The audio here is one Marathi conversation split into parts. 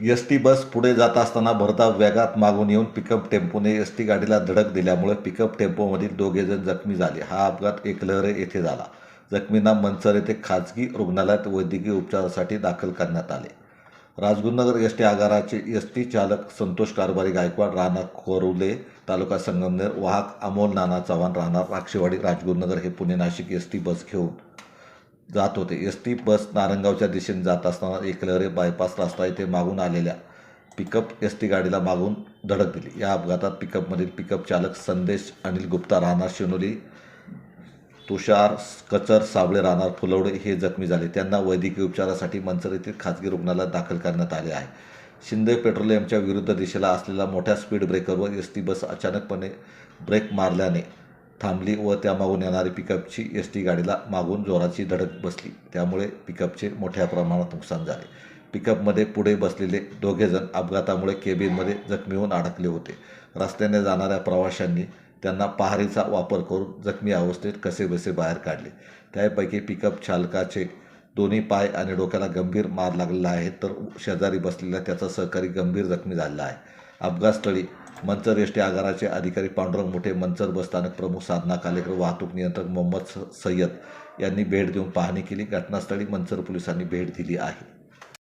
एस टी बस पुढे जात असताना भरधाव वेगात मागून येऊन पिकअप टेम्पोने एस टी गाडीला धडक दिल्यामुळे पिकअप टेम्पोमधील दोघेजण जखमी झाले. हा अपघात एकलहरे येथे झाला. जखमींना मंचर येथे खाजगी रुग्णालयात वैद्यकीय उपचारासाठी दाखल करण्यात आले. राजगुरुनगर एस टी आगाराचे एस टी चालक संतोष कारभारी गायकवाड राहणार कोरुले तालुका संगमनेर वाहक अमोल नाना चव्हाण राहणार राक्षेवाडी राजगुरुनगर हे Pune Nashik S T bus घेऊन जात होते. एस टी बस नारंगावच्या दिशेने जात असताना एकलहरे बायपास रस्ता येथे मागून आलेल्या पिकअप एस टी गाडीला मागून धडक दिली. या अपघातात पिकअपमधील पिकअप चालक संदेश अनिल गुप्ता राहणार शिनोली तुषार कचर साबळे राहणार फुलवडे हे जखमी झाले. त्यांना वैद्यकीय उपचारासाठी मंचर येथील खाजगी रुग्णालयात दाखल करण्यात आले आहे. शिंदे पेट्रोलियमच्या विरुद्ध दिशेला असलेला मोठ्या स्पीड ब्रेकरवर एस टी बस अचानकपणे ब्रेक मारल्याने थांबली व त्यामागून येणारी पिकअपची एस टी गाडीला मागून जोराची धडक बसली. त्यामुळे पिकअपचे मोठ्या प्रमाणात नुकसान झाले. पिकअपमध्ये पुढे बसलेले दोघेजण अपघातामुळे केबिनमध्ये जखमी होऊन अडकले होते. रस्त्याने जाणाऱ्या प्रवाशांनी त्यांना पहारीचा वापर करून जखमी अवस्थेत कसेबसे बाहेर काढले. त्यापैकी पिकअप चालकाचे दोन्ही पाय आणि डोक्याला गंभीर मार लागलेला आहे तर शेजारी बसलेला त्याचा सहकारी गंभीर जखमी झालेला आहे. अपघातस्थळी मंचर एस टी आगाराचे अधिकारी पांडुरंग मोठे मंचर बसस्थानक प्रमुख साधना कालेकर वाहतूक नियंत्रक मोहम्मद स- सय्यद यांनी भेट देऊन पाहणी केली. घटनास्थळी मंचर पोलिसांनी भेट दिली आहे.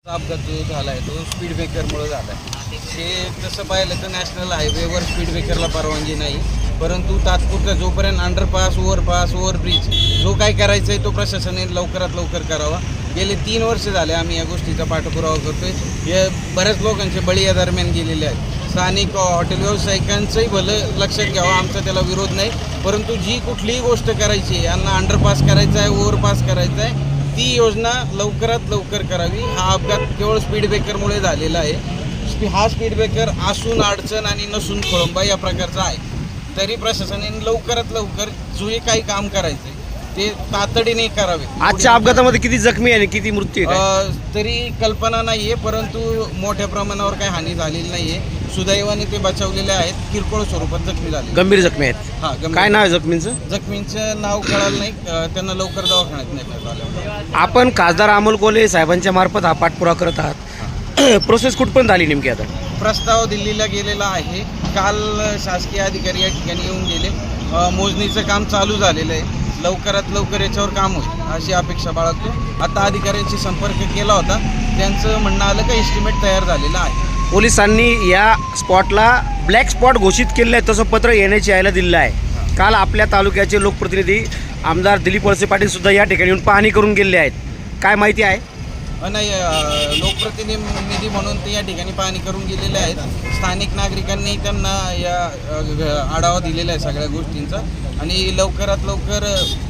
अपघात जो झाला आहे तो स्पीड ब्रेकरमुळे झाला आहे हे तसं पाहिलं तर नॅशनल हायवेवर स्पीड ब्रेकरला परवानगी नाही. परंतु तात्पुरता जोपर्यंत अंडरपास ओव्हरपास ओव्हरब्रिज जो काय करायचं आहे तो प्रशासनाने लवकरात लवकर करावा. गेले तीन वर्ष झाले आम्ही या गोष्टीचा पाठपुरावा करतोय. हे बऱ्याच लोकांचे बळी या दरम्यान गेलेले आहेत. स्थानिक हॉटेल व्यावसायिकांचंही भलं लक्षात घ्यावं. आमचा त्याला विरोध नाही. परंतु जी कुठलीही गोष्ट करायची आहे, यांना अंडरपास करायचा आहे ओव्हरपास करायचा आहे ती योजना लवकरात लवकर करावी. हा अपघात केवळ स्पीड ब्रेकरमुळे झालेला आहे. हा स्पीड ब्रेकर असून अडचण आणि नसून खोळंबा या प्रकारचा आहे. तरी प्रशासनाने लवकरात लवकर जे काही काम करायचं ते तातडीने करावे. आजच्या अपघातामध्ये किती जखमी आहे आणि किती मृत्यू आहे तरी कल्पना नाही आहे परंतु मोठ्या प्रमाणावर काही हानी झालेली नाही आहे सुदैवाने ते बचावलेले आहेत. किरकोळ स्वरूपात जखमी झाले गंभीर जखमी आहेत. हा गंभीर- काय नाव आहे जखमींचं? जखमींचं नाव कळालं नाही. अ, त्यांना लवकर दवाखान्यात नेण्यात आलं आपण खासदार अमोल कोले साहेबांच्या मार्फत हा पाठपुरावा करत आहात. प्रोसेस कुठपर्यंत आली नेमकी आता? प्रस्ताव दिल्लीला गेलेला आहे. काल शासकीय अधिकारी या ठिकाणी येऊन गेले. अ, मोजणीचं काम चालू झालेलं आहे. लवकरात लवकर याच्यावर काम होईल अशी अपेक्षा बाळगतो. आता अधिकाऱ्यांशी संपर्क केला होता. त्यांचं म्हणणं आलं का एस्टिमेट तयार झालेला आहे. पोलिसांनी या स्पॉटला ब्लॅक स्पॉट घोषित केलेलं आहे. तसं पत्र येण्याची यायला दिलेलं आहे. काल आपल्या तालुक्याचे लोकप्रतिनिधी आमदार दिलीप वळसे पाटीलसुद्धा या ठिकाणी येऊन पाहणी करून गेले आहेत. काय माहिती आहे? नाही लोकप्रतिनिधी म्हणून ते या ठिकाणी पाहणी करून गेलेले आहेत. स्थानिक नागरिकांनी त्यांना या आढावा दिलेला आहे सगळ्या गोष्टींचा. आणि लवकरात लवकर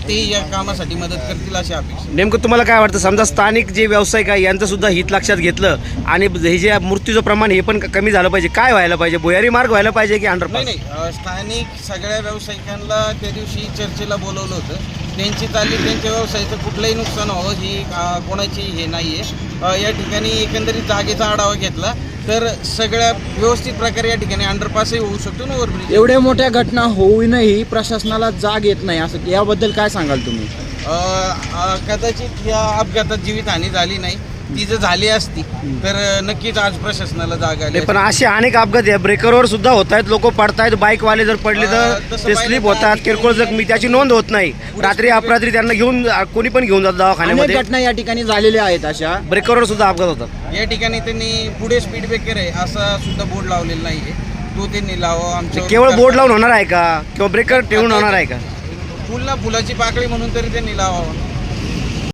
ते या कामासाठी मदत करतील अशी अपेक्षा. नेमकं तुम्हाला काय वाटतं? समजा स्थानिक जे व्यावसायिक आहे यांचं सुद्धा हित लक्षात घेतलं आणि हे जे मृत्यूचं प्रमाण हे पण कमी झालं पाहिजे. काय व्हायला पाहिजे? भुयारी मार्ग व्हायला पाहिजे की अंडरपास नाही स्थानिक सगळ्या व्यावसायिकांना त्या दिवशी चर्चेला बोलवलं होतं. त्यांची चालली त्यांच्या व्यवसायाचं कुठलंही नुकसान व्हावं ही अ, कोणाची हे नाही आहे या ठिकाणी एकंदरीत जागेचा आढावा घेतला तर सगळ्या व्यवस्थित प्रकारे या ठिकाणी अंडरपासही होऊ शकतो ना ओव्हरब्रिज एवढ्या मोठ्या घटना होऊनही प्रशासनाला जाग येत नाही असं याबद्दल काय सांगाल तुम्ही? कदाचित या अपघातात जीवितहानी झाली नाही. ती जर झाली असती तर नक्कीच आज प्रशासनाला जाग आली पण. असे अनेक अपघात आहे. ब्रेकरवर सुद्धा होत आहेत लोक पडतायत बाईकवाले जर पडले अं, तर तसं ते पाहिलं स्लिप तर होतात. किरकोळ जखमी त्याची नोंद होत नाही. रात्री अपरात्री त्यांना घेऊन कोणी पण घेऊन जात अनेक दवाखान्यामध्ये घटना या ठिकाणी झालेल्या आहेत अशा. ब्रेकरवर सुद्धा अपघात होतात. या ठिकाणी त्यांनी पुढे स्पीड ब्रेकर आहे असा सुद्धा बोर्ड लावलेला नाहीये. तो त्यांनी लावा आमच्या केवळ बोर्ड लावून होणार आहे का? किंवा ब्रेकर ठेवून होणार आहे का? फुल ना फुलाची पाकळी म्हणून तरी त्यांनी लावावं.